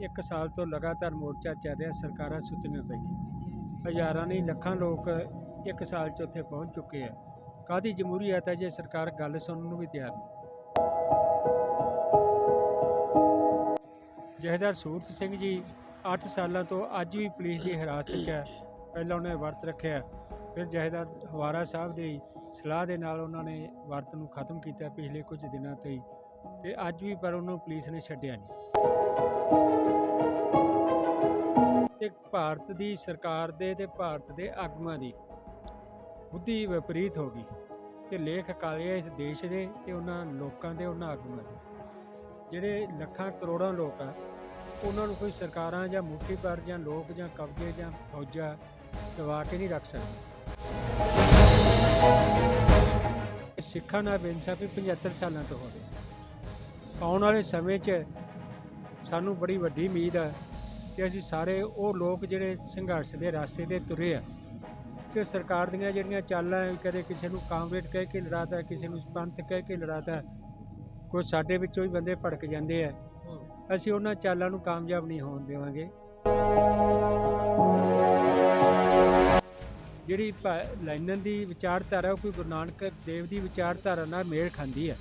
1 ਸਾਲ ਤੋਂ ਲਗਾਤਾਰ ਮੋਰਚਾ ਚੱਲ ਰਿਹਾ, ਸਰਕਾਰਾਂ ਸੁੱਤੀਆਂ ਪਈਆਂ। ਹਜ਼ਾਰਾਂ ਨਹੀਂ, ਲੱਖਾਂ ਲੋਕ 1 ਸਾਲ 'ਚ ਉੱਥੇ ਪਹੁੰਚ ਚੁੱਕੇ ਆ। ਕਾਦੀ ਜਮਹੂਰੀਅਤ ਹੈ ਜੇ ਸਰਕਾਰ ਗੱਲ ਸੁਣਨ ਨੂੰ ਵੀ ਤਿਆਰ ਨਹੀਂ? ਜਹੇਦਾਰ ਸੂਰਤ ਸਿੰਘ ਜੀ 8 ਸਾਲਾਂ ਤੋਂ ਅੱਜ ਵੀ ਪੁਲਿਸ ਦੀ ਹਿਰਾਸਤ 'ਚ ਹੈ। ਪਹਿਲਾਂ ਉਹਨੇ ਵਰਤ ਰੱਖਿਆ, ਫਿਰ ਜਹੇਦਾਰ ਹਵਾਰਾ ਸਾਹਿਬ ਦੀ ਸਲਾਹ ਦੇ ਨਾਲ ਉਹਨਾਂ ਨੇ ਵਰਤ ਨੂੰ ਖਤਮ ਕੀਤਾ ਪਿਛਲੇ ਕੁਝ ਦਿਨਾਂ ਤੋਂ ਹੀ। ਤੇ ਅੱਜ ਵੀ ਪਰ ਉਹਨੂੰ ਪੁਲਿਸ ਨੇ ਛੱਡਿਆ ਨਹੀਂ। ਇੱਕ ਭਾਰਤ ਦੀ ਸਰਕਾਰ ਦੇ ਤੇ ਭਾਰਤ ਦੇ ਆਗੂਆਂ ਦੀ ਬੁੱਧੀ ਵਿਪਰੀਤ ਹੋ ਗਈ ਤੇ ਲੇਖ ਕਾਲੇ ਇਸ ਦੇਸ਼ ਦੇ ਤੇ ਉਹਨਾਂ ਲੋਕਾਂ ਦੇ, ਉਹਨਾਂ ਆਗੂਆਂ ਦੇ। ਜਿਹੜੇ ਲੱਖਾਂ ਕਰੋੜਾਂ ਲੋਕ ਆ, ਉਹਨਾਂ ਨੂੰ ਕੋਈ ਸਰਕਾਰਾਂ ਜਾਂ ਮੁੱਠੀ ਪਰ ਜਾਂ ਲੋਕ ਜਾਂ ਕਬਜ਼ੇ ਜਾਂ ਫੌਜਾਂ ਦਵਾ ਕੇ ਨਹੀਂ ਰੱਖ ਸਕਦੇ। ਸਿੱਖਾਂ ਨਾਲ ਬੇਇਨਸਾਫੀ 75 ਸਾਲਾਂ ਤੋਂ ਹੋ ਰਹੀ। ਆਉਣ ਵਾਲੇ ਸਮੇਂ 'ਚ ਸਾਨੂੰ ਬੜੀ ਵੱਡੀ ਉਮੀਦ ਹੈ ਕਿ ਅਸੀਂ ਸਾਰੇ ਉਹ ਲੋਕ ਜਿਹੜੇ ਸੰਘਰਸ਼ ਦੇ ਰਸਤੇ ਤੇ ਤੁਰੇ ਆ, ਕਿ ਸਰਕਾਰ ਦੀਆਂ ਜਿਹੜੀਆਂ ਚਾਲਾਂ ਕਦੇ ਕਿਸੇ ਨੂੰ ਕਾਮਰੇਡ ਕਹਿ ਕੇ ਲੜਾਤਾ, ਕਿਸੇ ਨੂੰ ਪੰਥ ਕਹਿ ਕੇ ਲੜਾਤਾ, ਕੋਈ ਸਾਡੇ ਵਿੱਚੋਂ ਹੀ ਬੰਦੇ ਭੜਕ ਜਾਂਦੇ ਆ। ਅਸੀਂ ਉਹਨਾਂ ਚਾਲਾਂ ਨੂੰ ਕਾਮਯਾਬ ਨਹੀਂ ਹੋਣ ਦੇਵਾਂਗੇ। ਜਿਹੜੀ ਭਾ- ਲੈਨਨ ਦੀ ਵਿਚਾਰਧਾਰਾ, ਉਹ ਕੋਈ ਗੁਰੂ ਨਾਨਕ ਦੇਵ ਦੀ ਵਿਚਾਰਧਾਰਾ ਨਾਲ ਮੇਲ ਖਾਂਦੀ ਹੈ।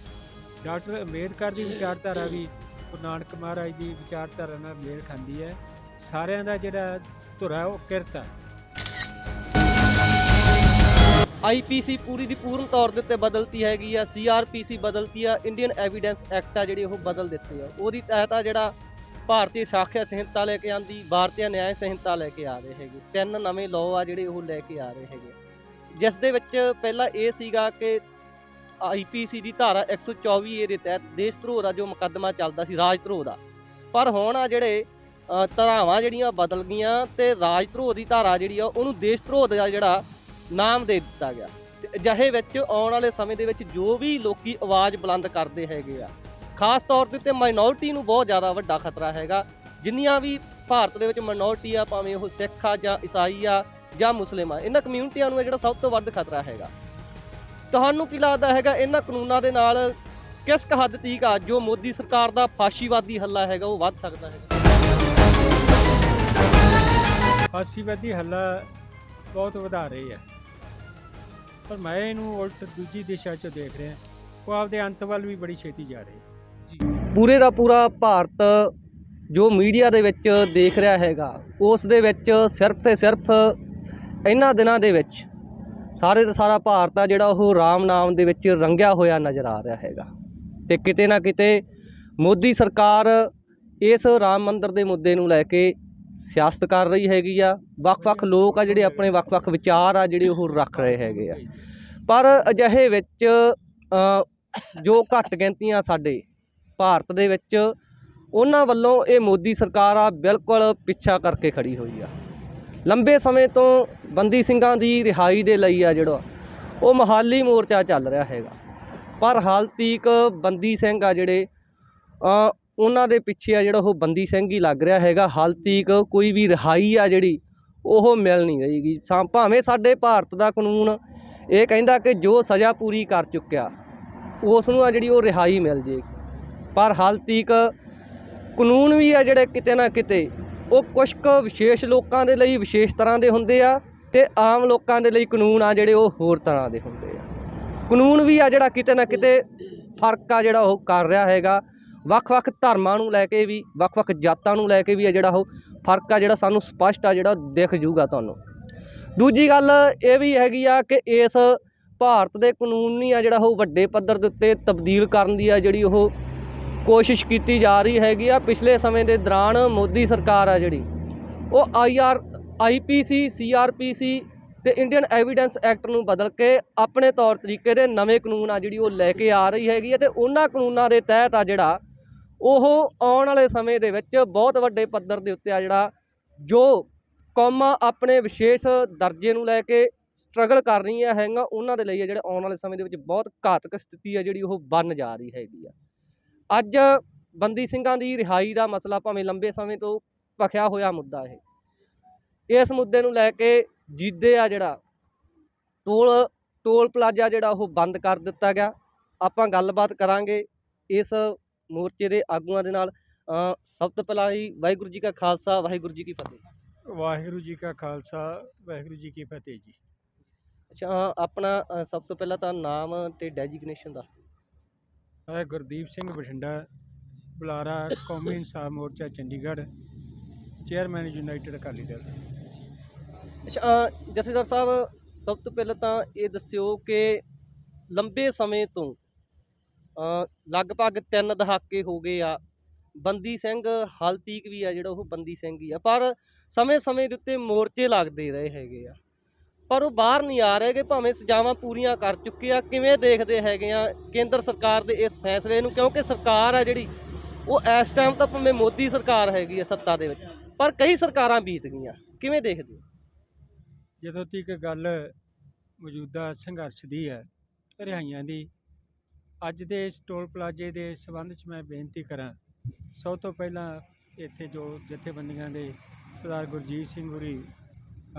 ਡਾਕਟਰ ਅੰਬੇਦਕਰ ਦੀ ਵਿਚਾਰਧਾਰਾ ਵੀ ਗੁਰੂ ਨਾਨਕ ਮਹਾਰਾਜ ਦੀ ਵਿਚਾਰਧਾਰਾ ਨਾਲ ਮੇਲ ਖਾਂਦੀ ਹੈ। ਸਾਰਿਆਂ ਦਾ ਜਿਹੜਾ ਧੁਰਾ ਉਹ ਕਿਰਤ ਹੈ। ਆਈਪੀਸੀ ਪੂਰੀ ਦੀ ਪੂਰਨ ਤੌਰ ਦੇ ਉੱਤੇ ਬਦਲਤੀ ਹੈਗੀ ਆ ਸੀਆਰਪੀਸੀ ਬਦਲਤੀ ਆ, ਇੰਡੀਅਨ ਐਵੀਡੈਂਸ ਐਕਟ ਆ ਜਿਹੜੀ ਉਹ ਬਦਲ ਦਿੱਤੀ ਆ। ਉਹਦੀ ਤਹਿਤ ਆ ਜਿਹੜਾ ਭਾਰਤੀ ਸਾਖਿਆ ਸੰਹਿਤਾ ਲੈ ਕੇ ਆਂਦੀ ਭਾਰਤੀ ਨਿਆਂ ਸੰਹਿਤਾ ਲੈ ਕੇ ਆ ਰਹੇ ਹੈਗੇ। ਤਿੰਨ ਨਵੇਂ ਲਾਅ ਆ ਜਿਹੜੇ ਉਹ ਲੈ ਕੇ ਆ ਰਹੇ ਹੈਗੇ। ਜਿਸ ਦੇ ਵਿੱਚ ਪਹਿਲਾਂ ਇਹ ਸੀਗਾ ਕਿ ਆਈਪੀਸੀ ਦੀ ਧਾਰਾ 124 ਏ ਦੇ ਤਹਿਤ ਦੇਸ਼ ਧਰੋਹ ਦਾ ਜੋ ਮੁਕੱਦਮਾ ਚੱਲਦਾ ਸੀ, ਰਾਜ ਧਰੋਹ ਦਾ। ਪਰ ਹੁਣ ਆ ਜਿਹੜੇ ਧਾਰਾਵਾਂ ਜਿਹੜੀਆਂ ਬਦਲ ਗਈਆਂ ਤੇ ਰਾਜ ਧਰੋਹ ਦੀ ਧਾਰਾ ਜਿਹੜੀ ਆ, ਉਹਨੂੰ ਦੇਸ਼ ਧਰੋਹ ਦਾ ਜਿਹੜਾ ਨਾਮ ਦੇ ਦਿੱਤਾ ਗਿਆ। ਤੇ ਅਜਿਹੇ ਵਿੱਚ ਆਉਣ ਵਾਲੇ ਸਮੇਂ ਦੇ ਵਿੱਚ ਜੋ ਵੀ ਲੋਕੀ ਆਵਾਜ਼ ਬੁਲੰਦ ਕਰਦੇ ਹੈਗੇ ਆ, ਖਾਸ ਤੌਰ ਦੇ ਉੱਤੇ ਮਾਈਨੋਰਟੀ ਨੂੰ ਬਹੁਤ ਜ਼ਿਆਦਾ ਵੱਡਾ ਖਤਰਾ ਹੈਗਾ। ਜਿੰਨੀਆਂ ਵੀ ਭਾਰਤ ਦੇ ਵਿੱਚ ਮਾਈਨੋਰਟੀ ਆ, ਭਾਵੇਂ ਉਹ ਸਿੱਖ ਆ ਜਾਂ ਈਸਾਈ ਆ ਜਾਂ ਮੁਸਲਿਮ ਆ, ਇਹਨਾਂ ਕਮਿਊਨਿਟੀਆਂ ਨੂੰ ਜਿਹੜਾ ਸਭ ਤੋਂ ਵੱਧ ਖਤਰਾ ਹੈਗਾ। ਤੁਹਾਨੂੰ ਕੀ ਲੱਗਦਾ ਹੈਗਾ ਇਹਨਾਂ ਕਾਨੂੰਨਾਂ ਦੇ ਨਾਲ ਕਿਸ ਕੁ ਹੱਦ ਤੀਕ ਆ ਜੋ ਮੋਦੀ ਸਰਕਾਰ ਦਾ ਫਾਸ਼ੀਵਾਦੀ ਹੱਲਾ ਹੈਗਾ ਉਹ ਵੱਧ ਸਕਦਾ ਹੈਗਾ? ਫਾਸੀਵਾਦੀ ਹੱਲਾ ਬਹੁਤ ਵਧਾ ਰਹੀ ਹੈ। ਪਰ ਮੈਂ ਇਹਨੂੰ ਉਲਟ ਦੂਜੀ ਦਿਸ਼ਾ 'ਚ ਦੇਖ ਰਿਹਾ। ਉਹ ਆਪਦੇ ਅੰਤ ਵੱਲ ਵੀ ਬੜੀ ਛੇਤੀ ਜਾ ਰਹੀ ਹੈ। ਪੂਰੇ ਦਾ ਪੂਰਾ ਭਾਰਤ ਜੋ ਮੀਡੀਆ ਦੇ ਵਿੱਚ ਦੇਖ ਰਿਹਾ ਹੈਗਾ ਉਸ ਦੇ ਵਿੱਚ ਸਿਰਫ ਤੇ ਸਿਰਫ ਇਹਨਾਂ ਦਿਨਾਂ ਦੇ ਵਿੱਚ ਸਾਰੇ ਦਾ ਸਾਰਾ ਭਾਰਤ ਆ ਜਿਹੜਾ ਉਹ ਰਾਮ ਨਾਮ ਦੇ ਵਿੱਚ ਰੰਗਿਆ ਹੋਇਆ ਨਜ਼ਰ ਆ ਰਿਹਾ ਹੈਗਾ। ਤੇ ਕਿਤੇ ਨਾ ਕਿਤੇ ਮੋਦੀ ਸਰਕਾਰ ਇਸ ਰਾਮ ਮੰਦਰ ਦੇ ਮੁੱਦੇ ਨੂੰ ਲੈ ਕੇ ਸਿਆਸਤ ਕਰ ਰਹੀ ਹੈਗੀ ਆ। ਵੱਖ-ਵੱਖ ਲੋਕ ਆ ਜਿਹੜੇ ਆਪਣੇ ਵੱਖ-ਵੱਖ ਵਿਚਾਰ ਆ ਜਿਹੜੇ ਉਹ ਰੱਖ ਰਹੇ ਹੈਗੇ ਆ। ਪਰ ਅਜਿਹੇ ਵਿੱਚ ਜੋ ਘੱਟ ਗਿਣਤੀਆਂ ਸਾਡੇ ਭਾਰਤ ਦੇ ਵਿੱਚ, ਉਹਨਾਂ ਵੱਲੋਂ ਇਹ ਮੋਦੀ ਸਰਕਾਰ ਆ ਬਿਲਕੁਲ ਪਿੱਛਾ ਕਰਕੇ ਖੜੀ ਹੋਈ ਆ। ਲੰਬੇ ਸਮੇਂ ਤੋਂ ਬੰਦੀ ਸਿੰਘਾਂ ਦੀ ਰਿਹਾਈ ਦੇ ਲਈ ਆ ਜਿਹੜਾ, ਉਹ ਮਹਾਲੀ ਮੋਰਚਾ ਚੱਲ ਰਿਹਾ ਹੈਗਾ। ਪਰ ਹਾਲ ਤੀਕ ਬੰਦੀ ਸਿੰਘ ਆ ਜਿਹੜੇ ਉਹਨਾਂ ਦੇ ਪਿੱਛੇ ਆ ਜਿਹੜਾ ਉਹ ਬੰਦੀ ਸਿੰਘ ਹੀ ਲੱਗ ਰਿਹਾ ਹੈਗਾ। ਹਾਲ ਤੀਕ ਕੋਈ ਵੀ ਰਿਹਾਈ ਆ ਜਿਹੜੀ, ਉਹ ਮਿਲ ਨਹੀਂ ਰਹੀਗੀ ਸਾ- ਭਾਵੇਂ ਸਾਡੇ ਭਾਰਤ ਦਾ ਕਾਨੂੰਨ ਇਹ ਕਹਿੰਦਾ ਕਿ ਜੋ ਸਜ਼ਾ ਪੂਰੀ ਕਰ ਚੁੱਕਿਆ ਉਸ ਨੂੰ ਆ ਜਿਹੜੀ ਉਹ ਰਿਹਾਈ ਮਿਲ ਜੇਗੀ ਪਰ ਹਾਲ ਤੀਕ ਕਾਨੂੰਨ ਵੀ ਆ ਜਿਹੜੇ ਕਿਤੇ ਨਾ ਕਿਤੇ ਉਹ ਕੁਝ ਕੁ ਵਿਸ਼ੇਸ਼ ਲੋਕਾਂ ਦੇ ਲਈ ਵਿਸ਼ੇਸ਼ ਤਰ੍ਹਾਂ ਦੇ ਹੁੰਦੇ ਆ ਤੇ ਆਮ ਲੋਕਾਂ ਦੇ ਲਈ ਕਾਨੂੰਨ ਆ ਜਿਹੜੇ ਉਹ ਹੋਰ ਤਰ੍ਹਾਂ ਦੇ ਹੁੰਦੇ ਆ। ਕਾਨੂੰਨ ਵੀ ਆ ਜਿਹੜਾ ਕਿਤੇ ਨਾ ਕਿਤੇ ਫ਼ਰਕ ਆ ਜਿਹੜਾ ਉਹ ਕਰ ਰਿਹਾ ਹੈਗਾ। ਵੱਖ-ਵੱਖ ਧਰਮਾਂ ਨੂੰ ਲੈ ਕੇ ਵੀ, ਵੱਖ-ਵੱਖ ਜਾਤਾਂ ਨੂੰ ਲੈ ਕੇ ਵੀ ਆ ਜਿਹੜਾ ਉਹ ਫ਼ਰਕ ਆ ਜਿਹੜਾ ਸਾਨੂੰ ਸਪਸ਼ਟ ਆ ਜਿਹੜਾ ਦਿਖ ਜੂਗਾ ਤੁਹਾਨੂੰ। ਦੂਜੀ ਗੱਲ ਇਹ ਵੀ ਹੈਗੀ ਆ ਕਿ ਇਸ ਭਾਰਤ ਦੇ ਕਾਨੂੰਨੀ ਆ ਜਿਹੜਾ ਉਹ ਵੱਡੇ ਪੱਧਰ ਦੇ ਉੱਤੇ ਤਬਦੀਲ ਕਰਨ ਦੀ ਆ ਜਿਹੜੀ ਉਹ ਕੋਸ਼ਿਸ਼ ਕੀਤੀ ਜਾ ਰਹੀ ਹੈਗੀ ਆ। ਪਿਛਲੇ ਸਮੇਂ ਦੇ ਦੌਰਾਨ ਮੋਦੀ ਸਰਕਾਰ ਆ ਜਿਹੜੀ, ਉਹ ਆਈਆਰ ਆਈਪੀਸੀ ਸੀਆਰਪੀਸੀ ਤੇ ਇੰਡੀਅਨ ਐਵੀਡੈਂਸ ਐਕਟ ਨੂੰ ਬਦਲ ਕੇ ਆਪਣੇ ਤੌਰ ਤਰੀਕੇ ਦੇ ਨਵੇਂ ਕਾਨੂੰਨ ਆ ਜਿਹੜੀ ਉਹ ਲੈ ਕੇ ਆ ਰਹੀ ਹੈਗੀ ਆ ਤੇ ਉਹਨਾਂ ਕਾਨੂੰਨਾਂ ਦੇ ਤਹਿਤ ਆ ਜਿਹੜਾ, ਉਹ ਆਉਣ ਵਾਲੇ ਸਮੇਂ ਦੇ ਵਿੱਚ ਬਹੁਤ ਵੱਡੇ ਪੱਧਰ ਦੇ ਉੱਤੇ ਆ ਜਿਹੜਾ, ਜੋ ਕੌਮਾਂ ਆਪਣੇ ਵਿਸ਼ੇਸ਼ ਦਰਜੇ ਨੂੰ ਲੈ ਕੇ ਸਟਰਗਲ ਕਰ ਰਹੀਆਂ ਹੈਗੀਆਂ, ਉਹਨਾਂ ਦੇ ਲਈ ਆ ਜਿਹੜੇ ਆਉਣ ਵਾਲੇ ਸਮੇਂ ਦੇ ਵਿੱਚ ਬਹੁਤ ਘਾਤਕ ਸਥਿਤੀ ਆ ਜਿਹੜੀ ਉਹ ਬਣ ਜਾ ਰਹੀ ਹੈਗੀ ਆ। ਅੱਜ ਬੰਦੀ ਸਿੰਘਾਂ ਦੀ ਰਿਹਾਈ ਦਾ ਮਸਲਾ ਭਾਵੇਂ ਲੰਬੇ ਸਮੇਂ ਤੋਂ ਭਖਿਆ ਹੋਇਆ ਮੁੱਦਾ ਇਹ। ਇਸ ਮੁੱਦੇ ਨੂੰ ਲੈ ਕੇ ਜੀਦੇ ਆ ਜਿਹੜਾ ਟੋਲ ਟੋਲ ਪਲਾਜ਼ਾ ਜਿਹੜਾ ਉਹ ਬੰਦ ਕਰ ਦਿੱਤਾ ਗਿਆ। ਆਪਾਂ ਗੱਲਬਾਤ ਕਰਾਂਗੇ ਇਸ ਮੋਰਚੇ ਦੇ ਆਗੂਆਂ ਦੇ ਨਾਲ। ਸਭ ਤੋਂ ਪਹਿਲਾਂ ਹੀ ਵਾਹਿਗੁਰੂ ਜੀ ਕਾ ਖਾਲਸਾ ਵਾਹਿਗੁਰੂ ਜੀ ਕੀ ਫਤਿਹ। ਵਾਹਿਗੁਰੂ ਜੀ ਕਾ ਖਾਲਸਾ ਵਾਹਿਗੁਰੂ ਜੀ ਕੀ ਫਤਿਹ ਜੀ। ਅੱਛਾ ਆਪਣਾ ਸਭ ਤੋਂ ਪਹਿਲਾਂ ਤਾਂ ਨਾਮ ਤੇ ਡੈਜਿਗਨੇਸ਼ਨ ਦਾ। ਮੈਂ ਗੁਰਦੀਪ ਸਿੰਘ ਬਠਿੰਡਾ, ਬੁਲਾਰਾ ਕੌਮੀ ਇਨਸਾਫ ਮੋਰਚਾ, ਚੰਡੀਗੜ੍ਹ, ਚੇਅਰਮੈਨ ਯੂਨਾਈਟਿਡ ਅਕਾਲੀ ਦਲ। ਅੱਛਾ ਜਥੇਦਾਰ ਸਾਹਿਬ, ਸਭ ਤੋਂ ਪਹਿਲਾਂ ਤਾਂ ਇਹ ਦੱਸਿਓ ਕਿ ਲੰਬੇ ਸਮੇਂ ਤੋਂ ਲਗਭਗ ਤਿੰਨ ਦਹਾਕੇ ਹੋ ਗਏ ਆ, ਬੰਦੀ ਸਿੰਘ ਹਾਲ ਤੀਕ ਵੀ ਆ ਜਿਹੜਾ ਉਹ ਬੰਦੀ ਸਿੰਘ ਹੀ ਆ, ਪਰ ਸਮੇਂ-ਸਮੇਂ ਦੇ ਉੱਤੇ ਮੋਰਚੇ ਲੱਗਦੇ ਰਹੇ ਹੈਗੇ ਆ। ਪਰ ਉਹ ਬਾਹਰ ਨਹੀਂ ਆ ਰਹੇ ਕਿ ਭਾਵੇਂ ਸਜ਼ਾਵਾਂ ਪੂਰੀਆਂ ਕਰ ਚੁੱਕੇ ਆ, ਕਿਵੇਂ ਦੇਖਦੇ ਹੈਗੇ ਆ ਕੇਂਦਰ ਸਰਕਾਰ ਦੇ ਇਸ ਫੈਸਲੇ ਨੂੰ? ਕਿਉਂਕਿ ਸਰਕਾਰ ਆ ਜਿਹੜੀ, ਉਹ ਇਸ ਟਾਈਮ ਤਾਂ ਭਾਵੇਂ ਮੋਦੀ ਸਰਕਾਰ ਹੈਗੀ ਆ ਸੱਤਾ ਦੇ ਵਿੱਚ, ਪਰ ਕਈ ਸਰਕਾਰਾਂ ਬੀਤ ਗਈਆਂ। ਕਿਵੇਂ ਦੇਖਦੇ ਹੋ? ਜਦੋਂ ਤੱਕ ਗੱਲ ਮੌਜੂਦਾ ਸੰਘਰਸ਼ ਦੀ ਹੈ, ਰਿਹਾਈਆਂ ਦੀ, ਅੱਜ ਦੇ ਇਸ ਟੋਲ ਪਲਾਜ਼ੇ ਦੇ ਸੰਬੰਧ 'ਚ ਮੈਂ ਬੇਨਤੀ ਕਰਾਂ, ਸਭ ਤੋਂ ਪਹਿਲਾਂ ਇੱਥੇ ਜੋ ਜਥੇਬੰਦੀਆਂ ਦੇ ਸਰਦਾਰ ਗੁਰਜੀਤ ਸਿੰਘ ਹੁਰੀ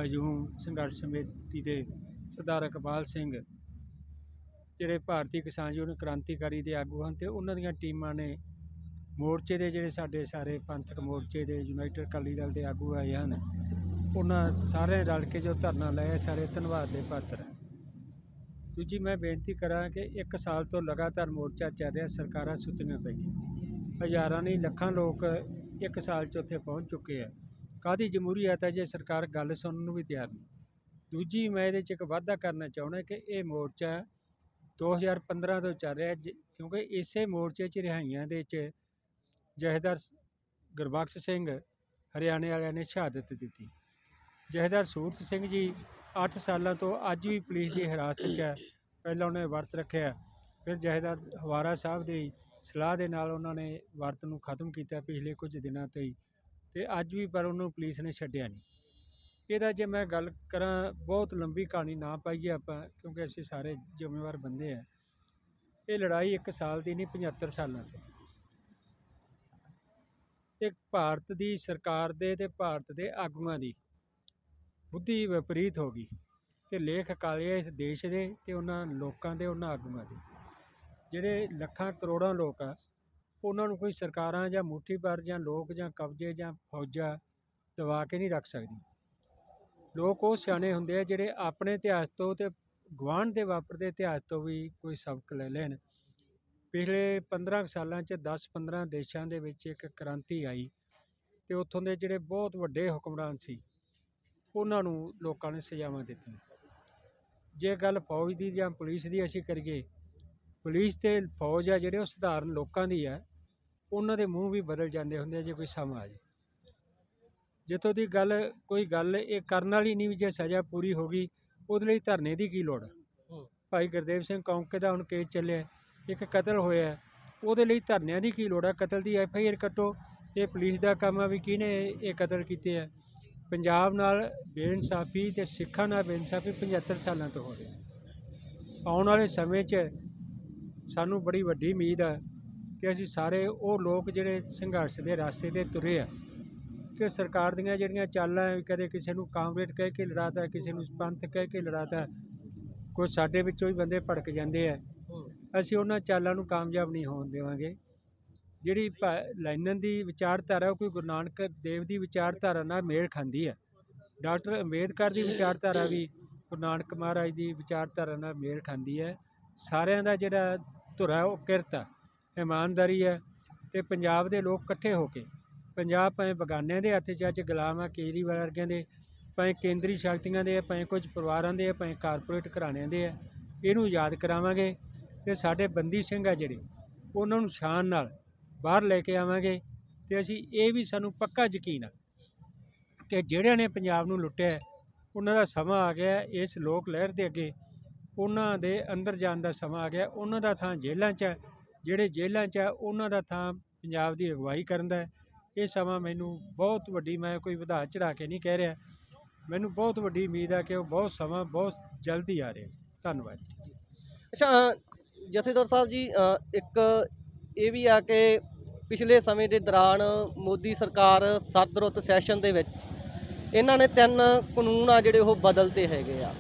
ਹਜੂਮ ਸੰਘਰਸ਼ ਸਮੇਤੀ ਦੇ ਸਰਦਾਰ ਇਕਬਾਲ ਸਿੰਘ, ਜਿਹੜੇ ਭਾਰਤੀ ਕਿਸਾਨ ਯੂਨੀਅਨ ਕ੍ਰਾਂਤੀਕਾਰੀ ਦੇ ਆਗੂ ਹਨ ਤੇ ਉਹਨਾਂ ਦੀਆਂ ਟੀਮਾਂ ਨੇ ਮੋਰਚੇ ਦੇ ਜਿਹੜੇ ਸਾਡੇ ਸਾਰੇ ਪੰਥਕ ਮੋਰਚੇ ਦੇ ਯੂਨਾਈਟਿਡ ਅਕਾਲੀ ਦਲ ਦੇ ਆਗੂ ਆਏ ਹਨ, ਉਹਨਾਂ ਸਾਰੇ ਰਲ ਕੇ ਜੋ ਧਰਨਾ ਲਾਇਆ ਸਾਰੇ ਧੰਨਵਾਦ ਦੇ ਪਾਤਰ। ਦੂਜੀ ਮੈਂ ਬੇਨਤੀ ਕਰਾਂ ਕਿ ਇੱਕ ਸਾਲ ਤੋਂ ਲਗਾਤਾਰ ਮੋਰਚਾ ਚੱਲ ਰਿਹਾ, ਸਰਕਾਰਾਂ ਸੁੱਤੀਆਂ ਪਈਆਂ। ਹਜ਼ਾਰਾਂ ਨਹੀਂ, ਲੱਖਾਂ ਲੋਕ ਇੱਕ ਸਾਲ 'ਚ ਉੱਥੇ ਪਹੁੰਚ ਚੁੱਕੇ ਆ। ਕਾਦੀ ਜਮਹੂਰੀਅਤ ਹੈ ਜੇ ਸਰਕਾਰ ਗੱਲ ਸੁਣਨ ਨੂੰ ਵੀ ਤਿਆਰ ਨਹੀਂ। ਦੂਜੀ ਮੈਂ ਇਹਦੇ 'ਚ ਇੱਕ ਵਾਅਦਾ ਕਰਨਾ ਚਾਹੁੰਦਾ ਕਿ ਇਹ ਮੋਰਚਾ 2015 ਤੋਂ ਚੱਲ ਰਿਹਾ ਜ- ਕਿਉਂਕਿ ਇਸੇ ਮੋਰਚੇ 'ਚ ਰਿਹਾਈਆਂ ਦੇ 'ਚ ਜਹੇਦਾਰ ਗੁਰਬਖਸ਼ ਸਿੰਘ ਹਰਿਆਣੇ ਵਾਲਿਆਂ ਨੇ ਸ਼ਹਾਦਤ ਦਿੱਤੀ। ਜਹੇਦਾਰ ਸੂਰਤ ਸਿੰਘ ਜੀ 8 ਸਾਲਾਂ ਤੋਂ ਅੱਜ ਵੀ ਪੁਲਿਸ ਦੀ ਹਿਰਾਸਤ 'ਚ ਹੈ। ਪਹਿਲਾਂ ਉਹਨੇ ਵਰਤ ਰੱਖਿਆ, ਫਿਰ ਜਹੇਦਾਰ ਹਵਾਰਾ ਸਾਹਿਬ ਦੀ ਸਲਾਹ ਦੇ ਨਾਲ ਉਹਨਾਂ ਨੇ ਵਰਤ ਨੂੰ ਖਤਮ ਕੀਤਾ ਪਿਛਲੇ ਕੁਝ ਦਿਨਾਂ ਤੋਂ ਹੀ। ਅਤੇ ਅੱਜ ਵੀ ਪਰ ਉਹਨੂੰ ਪੁਲਿਸ ਨੇ ਛੱਡਿਆ ਨਹੀਂ। ਇਹਦਾ ਜੇ ਮੈਂ ਗੱਲ ਕਰਾਂ, ਬਹੁਤ ਲੰਬੀ ਕਹਾਣੀ ਨਾ ਪਾਈਏ ਆਪਾਂ, ਕਿਉਂਕਿ ਅਸੀਂ ਸਾਰੇ ਜ਼ਿੰਮੇਵਾਰ ਬੰਦੇ ਆ। ਇਹ ਲੜਾਈ ਇੱਕ ਸਾਲ ਦੀ ਨਹੀਂ 75 ਸਾਲਾਂ ਤੋਂ ਇੱਕ ਭਾਰਤ ਦੀ ਸਰਕਾਰ ਦੇ ਤੇ ਭਾਰਤ ਦੇ ਆਗੂਆਂ ਦੀ ਬੁੱਧੀ ਵਿਪਰੀਤ ਹੋ ਗਈ ਤੇ ਲੇਖ ਕਾਲੇ ਇਸ ਦੇਸ਼ ਦੇ ਤੇ ਉਹਨਾਂ ਲੋਕਾਂ ਦੇ, ਉਹਨਾਂ ਆਗੂਆਂ ਦੇ। ਜਿਹੜੇ ਲੱਖਾਂ ਕਰੋੜਾਂ ਲੋਕ ਆ ਉਹਨਾਂ ਨੂੰ ਕੋਈ ਸਰਕਾਰਾਂ ਜਾਂ ਮੁੱਠੀਪਰ ਜਾਂ ਲੋਕ ਜਾਂ ਕਬਜ਼ੇ ਜਾਂ ਫੌਜਾਂ ਦਬਾ ਕੇ ਨਹੀਂ ਰੱਖ ਸਕਦੀ। ਲੋਕ ਉਹ ਸਿਆਣੇ ਹੁੰਦੇ ਆ ਜਿਹੜੇ ਆਪਣੇ ਇਤਿਹਾਸ ਤੋਂ ਤੇ ਗੁਆਂਢ ਦੇ ਵਾਪਰਦੇ ਇਤਿਹਾਸ ਤੋਂ ਵੀ ਕੋਈ ਸਬਕ ਲੈ ਲੈਣ। ਪਿਛਲੇ 15 ਕੁ ਸਾਲਾਂ 'ਚ 10-15 ਦੇਸ਼ਾਂ ਦੇ ਵਿੱਚ ਇੱਕ ਕ੍ਰਾਂਤੀ ਆਈ ਤੇ ਉੱਥੋਂ ਦੇ ਜਿਹੜੇ ਬਹੁਤ ਵੱਡੇ ਹੁਕਮਰਾਨ ਸੀ, ਉਹਨਾਂ ਨੂੰ ਲੋਕਾਂ ਨੇ ਸਜ਼ਾਵਾਂ ਦਿੱਤੀਆਂ। ਜੇ ਗੱਲ ਫੌਜ ਦੀ ਜਾਂ ਪੁਲਿਸ ਦੀ ਅਸੀਂ ਕਰੀਏ, ਪੁਲਿਸ ਤੇ ਫੌਜ ਆ ਜਿਹੜੇ ਉਹ ਸਧਾਰਨ ਲੋਕਾਂ ਦੀ ਆ ਉਹਨਾਂ ਦੇ ਮੂੰਹ ਵੀ ਬਦਲ ਜਾਂਦੇ ਹੁੰਦੇ ਆ ਜੇ ਕੋਈ ਸਮਾਂ ਆ ਜੇ ਜਿੱਥੋਂ ਦੀ ਗੱਲ ਕੋਈ ਗੱਲ ਇਹ ਕਰਨ ਵਾਲੀ ਨਹੀਂ ਵੀ ਜੇ ਸਜ਼ਾ ਪੂਰੀ ਹੋ ਗਈ ਉਹਦੇ ਲਈ ਧਰਨੇ ਦੀ ਕੀ ਲੋੜ? ਹੂੰ। ਭਾਈ ਗੁਰਦੇਵ ਸਿੰਘ ਕੌਂਕੇ ਦਾ ਹੁਣ ਕੇਸ ਚੱਲਿਆ ਇੱਕ ਕਤਲ ਹੋਇਆ ਉਹਦੇ ਲਈ ਧਰਨਿਆਂ ਦੀ ਕੀ ਲੋੜ ਆ ਕਤਲ ਦੀ ਐਫ ਆਈ ਆਰ ਕੱਟੋ ਇਹ ਪੁਲਿਸ ਦਾ ਕੰਮ ਆ ਵੀ ਕਿਹਨੇ ਇਹ ਕਤਲ ਕੀਤੇ ਆ ਪੰਜਾਬ ਨਾਲ ਬੇਇਨਸਾਫੀ ਤੇ ਸਿੱਖਾਂ ਨਾਲ ਬੇਇਨਸਾਫੀ 75 ਸਾਲਾਂ ਤੋਂ ਹੋ ਰਹੀ ਆਉਣ ਵਾਲੇ ਸਮੇਂ 'ਚ ਸਾਨੂੰ ਬੜੀ ਵੱਡੀ ਉਮੀਦ ਆ ਕਿ ਅਸੀਂ ਸਾਰੇ ਉਹ ਲੋਕ ਜਿਹੜੇ ਸੰਘਰਸ਼ ਦੇ ਰਸਤੇ ਤੇ ਤੁਰੇ ਆ ਕਿ ਸਰਕਾਰ ਦੀਆਂ ਜਿਹੜੀਆਂ ਚਾਲਾਂ ਕਦੇ ਕਿਸੇ ਨੂੰ ਕਾਮਰੇਡ ਕਹਿ ਕੇ ਲੜਾਤਾ, ਕਿਸੇ ਨੂੰ ਪੰਥ ਕਹਿ ਕੇ ਲੜਾਤਾ, ਕੋਈ ਸਾਡੇ ਵਿੱਚੋਂ ਹੀ ਬੰਦੇ ਭੜਕ ਜਾਂਦੇ ਆ। ਅਸੀਂ ਉਹਨਾਂ ਚਾਲਾਂ ਨੂੰ ਕਾਮਯਾਬ ਨਹੀਂ ਹੋਣ ਦੇਵਾਂਗੇ। ਜਿਹੜੀ ਭਾ- ਲੈਨਨ ਦੀ ਵਿਚਾਰਧਾਰਾ, ਉਹ ਕੋਈ ਗੁਰੂ ਨਾਨਕ ਦੇਵ ਦੀ ਵਿਚਾਰਧਾਰਾ ਨਾਲ ਮੇਲ ਖਾਂਦੀ ਹੈ ਡਾਕਟਰ ਅੰਬੇਦਕਰ ਦੀ ਵਿਚਾਰਧਾਰਾ ਵੀ ਗੁਰੂ ਨਾਨਕ ਮਹਾਰਾਜ ਦੀ ਵਿਚਾਰਧਾਰਾ ਨਾਲ ਮੇਲ ਖਾਂਦੀ ਹੈ। ਸਾਰਿਆਂ ਦਾ ਜਿਹੜਾ ਧੁਰਾ, ਉਹ ਕਿਰਤ ਆ। ਇਮਾਨਦਾਰੀ ਹੈ ਅਤੇ ਪੰਜਾਬ ਦੇ ਲੋਕ ਇਕੱਠੇ ਹੋ ਕੇ, ਪੰਜਾਬ ਭਾਵੇਂ ਬਗਾਨਿਆਂ ਦੇ ਹੱਥ 'ਚ ਅੱਜ ਗੁਲਾਮ ਆ, ਕੇਜਰੀਵਾਲ ਵਰਗਿਆਂ ਦੇ, ਭਾਵੇਂ ਕੇਂਦਰੀ ਸ਼ਕਤੀਆਂ ਦੇ ਆ, ਭਾਵੇਂ ਕੁਝ ਪਰਿਵਾਰਾਂ ਦੇ ਆ, ਭਾਵੇਂ ਕਾਰਪੋਰੇਟ ਘਰਾਣਿਆਂ ਦੇ ਹੈ ਇਹਨੂੰ ਯਾਦ ਕਰਾਵਾਂਗੇ ਅਤੇ ਸਾਡੇ ਬੰਦੀ ਸਿੰਘ ਆ ਜਿਹੜੇ, ਉਹਨਾਂ ਨੂੰ ਸ਼ਾਨ ਨਾਲ ਬਾਹਰ ਲੈ ਕੇ ਆਵਾਂਗੇ ਤੇ ਅਸੀਂ ਇਹ ਵੀ ਸਾਨੂੰ ਪੱਕਾ ਯਕੀਨ ਆ ਕਿ ਜਿਹੜਿਆਂ ਨੇ ਪੰਜਾਬ ਨੂੰ ਲੁੱਟਿਆ ਉਹਨਾਂ ਦਾ ਸਮਾਂ ਆ ਗਿਆ ਇਸ ਲੋਕ ਲਹਿਰ ਦੇ ਅੱਗੇ, ਉਹਨਾਂ ਦੇ ਅੰਦਰ ਜਾਣ ਦਾ ਸਮਾਂ ਆ ਗਿਆ, ਉਹਨਾਂ ਦਾ ਥਾਂ ਜੇਲ੍ਹਾਂ 'ਚ ਹੈ ਜਿਹੜੇ ਜੇਲ੍ਹਾਂ 'ਚ ਹੈ ਉਹਨਾਂ ਦਾ ਥਾਂ ਪੰਜਾਬ ਦੀ ਅਗਵਾਈ ਕਰਨ ਦਾ ਇਹ ਸਮਾਂ ਮੈਨੂੰ ਬਹੁਤ ਵੱਡੀ, ਮੈਂ ਕੋਈ ਵਧਾ ਚੜਾ ਕੇ ਨਹੀਂ ਕਹਿ ਰਿਹਾ। ਮੈਨੂੰ ਬਹੁਤ ਵੱਡੀ ਉਮੀਦ ਹੈ ਕਿ ਉਹ ਬਹੁਤ ਸਮਾਂ ਬਹੁਤ ਜਲਦੀ ਆ ਰਿਹਾ। ਧੰਨਵਾਦ ਅੱਛਾ ਜਥੇਦਾਰ ਸਾਹਿਬ ਜੀ ਇੱਕ ਇਹ ਵੀ ਆ ਕਿ ਪਿਛਲੇ ਸਮੇਂ ਦੇ ਦੌਰਾਨ ਮੋਦੀ ਸਰਕਾਰ ਸੱਤ ਰੁੱਤ ਸੈਸ਼ਨ ਦੇ ਵਿੱਚ ਇਹਨਾਂ ਨੇ ਤਿੰਨ ਕਾਨੂੰਨ ਆ ਜਿਹੜੇ ਉਹ ਬਦਲਤੇ ਹੈਗੇ ਆ।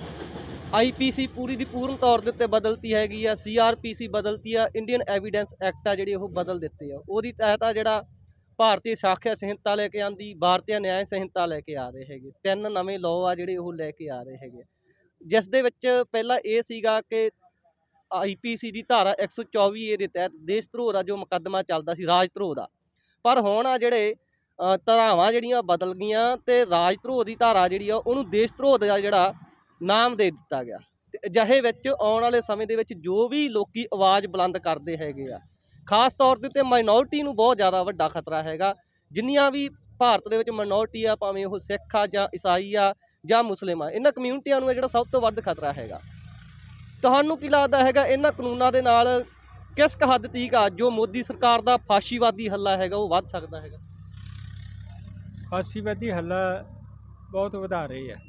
ਆਈਪੀਸੀ ਪੂਰੀ ਦੀ ਪੂਰਨ ਤੌਰ ਦੇ ਉੱਤੇ ਬਦਲਤੀ ਹੈਗੀ ਆ, ਸੀਆਰਪੀਸੀ ਬਦਲਤੀ ਆ, ਇੰਡੀਅਨ ਐਵੀਡੈਂਸ ਐਕਟ ਆ ਜਿਹੜੇ ਉਹ ਬਦਲ ਦਿੱਤੇ ਆ। ਉਹਦੀ ਤਹਿਤ ਆ ਜਿਹੜਾ ਭਾਰਤੀ ਸਾਖਿਆ ਸੰਹਿਤਾ ਲੈ ਕੇ ਆਂਦੀ ਭਾਰਤੀ ਨਿਆਂ ਸੰਹਿਤਾ ਲੈ ਕੇ ਆ ਰਹੇ ਹੈਗੇ। ਤਿੰਨ ਨਵੇਂ ਲਾਅ ਆ ਜਿਹੜੇ ਉਹ ਲੈ ਕੇ ਆ ਰਹੇ ਹੈਗੇ। ਜਿਸ ਦੇ ਵਿੱਚ ਪਹਿਲਾਂ ਇਹ ਸੀਗਾ ਕਿ ਆਈਪੀਸੀ ਦੀ ਧਾਰਾ 124 ਏ ਦੇ ਤਹਿਤ ਦੇਸ਼ ਧਰੋਹ ਦਾ ਜੋ ਮੁਕੱਦਮਾ ਚੱਲਦਾ ਸੀ, ਰਾਜ ਧਰੋਹ ਦਾ। ਪਰ ਹੁਣ ਆ ਜਿਹੜੇ ਧਾਰਾਵਾਂ ਜਿਹੜੀਆਂ ਬਦਲ ਗਈਆਂ ਤੇ ਰਾਜ ਧਰੋਹ ਦੀ ਧਾਰਾ ਜਿਹੜੀ ਆ, ਉਹਨੂੰ ਦੇਸ਼ ਧਰੋਹ ਦਾ ਜਿਹੜਾ ਨਾਮ ਦੇ ਦਿੱਤਾ ਗਿਆ। ਤੇ ਅਜਿਹੇ ਵਿੱਚ ਆਉਣ ਵਾਲੇ ਸਮੇਂ ਦੇ ਵਿੱਚ ਜੋ ਵੀ ਲੋਕੀ ਆਵਾਜ਼ ਬੁਲੰਦ ਕਰਦੇ ਹੈਗੇ ਆ, ਖਾਸ ਤੌਰ ਦੇ ਉੱਤੇ ਮਾਈਨੋਰਟੀ ਨੂੰ ਬਹੁਤ ਜ਼ਿਆਦਾ ਵੱਡਾ ਖਤਰਾ ਹੈਗਾ। ਜਿੰਨੀਆਂ ਵੀ ਭਾਰਤ ਦੇ ਵਿੱਚ ਮਾਈਨੋਰਟੀ ਆ, ਭਾਵੇਂ ਉਹ ਸਿੱਖ ਆ ਜਾਂ ਈਸਾਈ ਆ ਜਾਂ ਮੁਸਲਿਮ ਆ, ਇਹਨਾਂ ਕਮਿਊਨਿਟੀਆਂ ਨੂੰ ਜਿਹੜਾ ਸਭ ਤੋਂ ਵੱਧ ਖਤਰਾ ਹੈਗਾ। ਤੁਹਾਨੂੰ ਕੀ ਲੱਗਦਾ ਹੈਗਾ, ਇਹਨਾਂ ਕਾਨੂੰਨਾਂ ਦੇ ਨਾਲ ਕਿਸ ਕੁ ਹੱਦ ਤੀਕ ਆ, ਜੋ ਮੋਦੀ ਸਰਕਾਰ ਦਾ ਫਾਸ਼ੀਵਾਦੀ ਹੱਲਾ ਹੈਗਾ, ਉਹ ਵੱਧ ਸਕਦਾ ਹੈਗਾ? ਫਾਸੀਵਾਦੀ ਹੱਲਾ ਬਹੁਤ ਵਧਾ ਰਹੀ ਹੈ।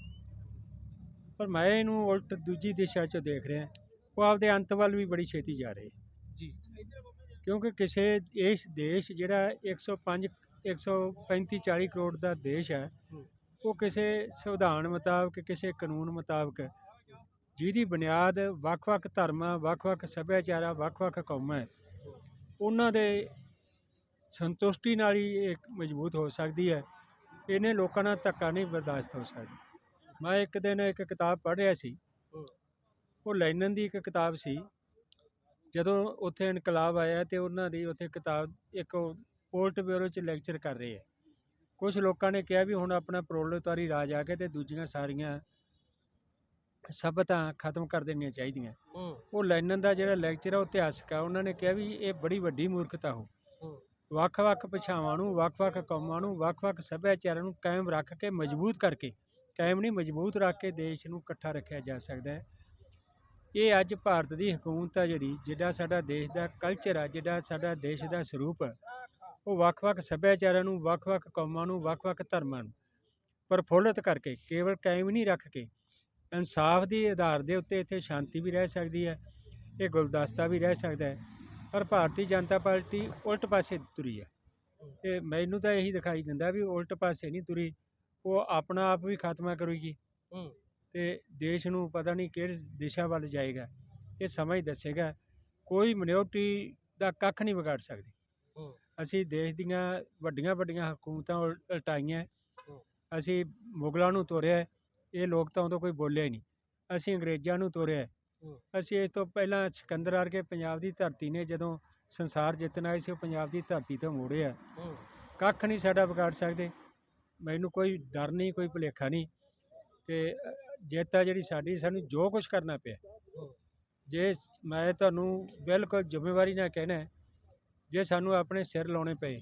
ਪਰ ਮੈਂ ਇਹਨੂੰ ਉਲਟ ਦੂਜੀ ਦਿਸ਼ਾ 'ਚ ਦੇਖ ਰਿਹਾ। ਉਹ ਆਪਦੇ ਅੰਤ ਵੱਲ ਵੀ ਬੜੀ ਛੇਤੀ ਜਾ ਰਹੀ। ਜੀ। ਕਿਉਂਕਿ ਕਿਸੇ ਇਸ ਦੇਸ਼ ਜਿਹੜਾ 105 135 40 ਕਰੋੜ ਦਾ ਦੇਸ਼ ਹੈ। ਉਹ ਕਿਸੇ ਸੰਵਿਧਾਨ ਮੁਤਾਬਕ ਕਿਸੇ ਕਾਨੂੰਨ ਮੁਤਾਬਕ ਜਿਹਦੀ ਬੁਨਿਆਦ ਵੱਖ-ਵੱਖ ਧਰਮਾਂ ਵੱਖ-ਵੱਖ ਸੱਭਿਆਚਾਰਾਂ ਵੱਖ-ਵੱਖ ਕੌਮਾਂ ਉਹਨਾਂ ਦੇ ਸੰਤੁਸ਼ਟੀ ਨਾਲ ਹੀ ਇਹ ਮਜ਼ਬੂਤ ਹੋ ਸਕਦੀ ਹੈ। ਇਹਨੇ ਲੋਕਾਂ ਨਾਲ ਧੱਕਾ ਨਹੀਂ ਬਰਦਾਸ਼ਤ ਹੋ ਸਕਦਾ। ਮੈਂ ਇੱਕ ਦਿਨ ਇੱਕ ਕਿਤਾਬ ਪੜ੍ਹ ਰਿਹਾ ਸੀ। ਉਹ ਲੈਨਨ ਦੀ ਇੱਕ ਕਿਤਾਬ ਸੀ। ਜਦੋਂ ਉੱਥੇ ਇਨਕਲਾਬ ਆਇਆ ਤੇ ਉਹਨਾਂ ਦੀ ਉੱਥੇ ਕਿਤਾਬ ਇੱਕ ਪੋਲਟ ਬਿਊਰੋ 'ਚ ਲੈਕਚਰ ਕਰ ਰਹੇ ਹੈ ਕੁਝ ਲੋਕਾਂ ਨੇ ਕਿਹਾ ਵੀ ਹੁਣ ਆਪਣਾ ਪ੍ਰੋਲੇਤਾਰੀ ਰਾਜ ਆ ਕੇ ਤੇ ਦੂਜੀਆਂ ਸਾਰੀਆਂ ਸਭਿਅਤਾ ਖਤਮ ਕਰ ਦੇਣੀਆਂ ਚਾਹੀਦੀਆਂ। ਉਹ ਲੈਨਨ ਦਾ ਜਿਹੜਾ ਲੈਕਚਰ ਆ ਉਹ ਇਤਿਹਾਸਕ ਆ ਉਹਨਾਂ ਨੇ ਕਿਹਾ ਵੀ ਇਹ ਬੜੀ ਵੱਡੀ ਮੂਰਖਤਾ ਹੋ। ਹੂੰ। ਵੱਖ-ਵੱਖ ਭਾਸ਼ਾਵਾਂ ਨੂੰ ਵੱਖ-ਵੱਖ ਕੌਮਾਂ ਨੂੰ ਵੱਖ-ਵੱਖ ਸੱਭਿਆਚਾਰਾਂ ਨੂੰ ਕਾਇਮ ਰੱਖ ਕੇ ਮਜ਼ਬੂਤ ਕਰਕੇ ਕਾਇਮ ਨਹੀਂ, ਮਜ਼ਬੂਤ ਰੱਖ ਕੇ ਦੇਸ਼ ਨੂੰ ਇਕੱਠਾ ਰੱਖਿਆ ਜਾ ਸਕਦਾ ਹੈ। ਇਹ ਅੱਜ ਭਾਰਤ ਦੀ ਹਕੂਮਤ ਆ ਜਿਹੜੀ ਜਿਹੜਾ ਸਾਡਾ ਦੇਸ਼ ਦਾ ਕਲਚਰ ਆ ਜਿਹੜਾ ਸਾਡਾ ਦੇਸ਼ ਦਾ ਸਰੂਪ ਆ, ਉਹ ਵੱਖ-ਵੱਖ ਸੱਭਿਆਚਾਰਾਂ ਨੂੰ, ਵੱਖ-ਵੱਖ ਕੌਮਾਂ ਨੂੰ, ਵੱਖ-ਵੱਖ ਧਰਮਾਂ ਨੂੰ ਪ੍ਰਫੁੱਲਤ ਕਰਕੇ, ਕੇਵਲ ਕਾਇਮ ਨਹੀਂ ਰੱਖ ਕੇ, ਇਨਸਾਫ ਦੇ ਆਧਾਰ ਦੇ ਉੱਤੇ ਇੱਥੇ ਸ਼ਾਂਤੀ ਵੀ ਰਹਿ ਸਕਦੀ ਹੈ, ਇਹ ਗੁਲਦਸਤਾ ਵੀ ਰਹਿ ਸਕਦਾ ਹੈ। ਪਰ ਭਾਰਤੀ ਜਨਤਾ ਪਾਰਟੀ ਉਲਟ ਪਾਸੇ ਤੁਰੀ ਹੈ ਤੇ ਮੈਨੂੰ ਤਾਂ ਇਹੀ ਦਿਖਾਈ ਦਿੰਦਾ ਵੀ ਉਲਟ ਪਾਸੇ ਨਹੀਂ ਤੁਰੀ। ਉਹ ਆਪਣਾ ਆਪ ਵੀ ਖਾਤਮਾ ਕਰੇਗੀ। ਤੇ ਦੇਸ਼ ਨੂੰ ਪਤਾ ਨਹੀਂ ਕਿਹੜੀ ਦਿਸ਼ਾ ਵੱਲ ਜਾਏਗਾ। ਇਹ ਸਮਾਂ ਹੀ ਦੱਸੇਗਾ। ਕੋਈ ਮਿਨੋਰਟੀ ਦਾ ਕੱਖ ਨਹੀਂ ਵਿਗਾੜ ਸਕਦੀ। ਅਸੀਂ ਦੇਸ਼ ਦੀਆਂ ਵੱਡੀਆਂ ਵੱਡੀਆਂ ਹਕੂਮਤਾਂ ਉਲ- ਉਲਟਾਈਆਂ। ਅਸੀਂ ਮੁਗਲਾਂ ਨੂੰ ਤੋਰਿਆ। ਇਹ ਲੋਕ ਤਾਂ ਉਦੋਂ ਕੋਈ ਬੋਲਿਆ ਹੀ ਨਹੀਂ। ਅਸੀਂ ਅੰਗਰੇਜ਼ਾਂ ਨੂੰ ਤੋਰਿਆ। ਹੂੰ। ਅਸੀਂ ਇਸ ਤੋਂ ਪਹਿਲਾਂ ਸਿਕੰਦਰ ਵਰਗੇ ਪੰਜਾਬ ਦੀ ਧਰਤੀ ਨੇ ਜਦੋਂ ਸੰਸਾਰ ਜਿੱਤਣ ਸੀ ਉਹ ਪੰਜਾਬ ਦੀ ਧਰਤੀ ਤੋਂ ਮੋੜਿਆ ਕੱਖ ਨਹੀਂ ਸਾਡਾ ਵਿਗਾੜ ਸਕਦੇ। ਮੈਨੂੰ ਕੋਈ ਡਰ ਨਹੀਂ ਕੋਈ ਭੁਲੇਖਾ ਨਹੀਂ ਤੇ ਜਿੱਤ ਆ ਜਿਹੜੀ ਸਾਡੀ ਸਾਨੂੰ ਜੋ ਕੁਝ ਕਰਨਾ ਪਿਆ। ਜੇ ਮੈਂ ਤੁਹਾਨੂੰ ਬਿਲਕੁਲ ਜ਼ਿੰਮੇਵਾਰੀ ਨਾਲ ਕਹਿਣਾ ਜੇ ਸਾਨੂੰ ਆਪਣੇ ਸਿਰ ਲਾਉਣੇ ਪਏ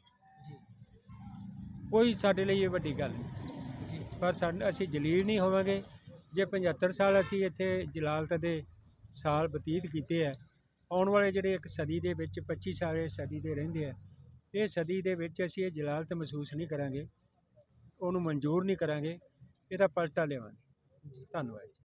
ਕੋਈ ਸਾਡੇ ਲਈ ਇਹ ਵੱਡੀ ਗੱਲ ਨਹੀਂ। ਪਰ ਸਾਨੂੰ ਅਸੀਂ ਜਲੀਲ ਨਹੀਂ ਹੋਵਾਂਗੇ। ਜੇ 75 ਸਾਲ ਅਸੀਂ ਇੱਥੇ ਜਲਾਲਤ ਦੇ ਸਾਲ ਬਤੀਤ ਕੀਤੇ ਆ ਆਉਣ ਵਾਲੇ ਜਿਹੜੇ ਇੱਕ ਸਦੀ ਦੇ ਵਿੱਚ 25 ਸਾਲ ਸਦੀ ਦੇ ਰਹਿੰਦੇ ਆ ਇਹ ਸਦੀ ਦੇ ਵਿੱਚ ਅਸੀਂ ਇਹ ਜਲਾਲਤ ਮਹਿਸੂਸ ਨਹੀਂ ਕਰਾਂਗੇ। ਉਹਨੂੰ ਮਨਜ਼ੂਰ ਨਹੀਂ ਕਰਾਂਗੇ ਇਹਦਾ ਪਲਟਾ ਲਿਆਵਾਂਗੇ। ਜੀ। ਧੰਨਵਾਦ ਜੀ।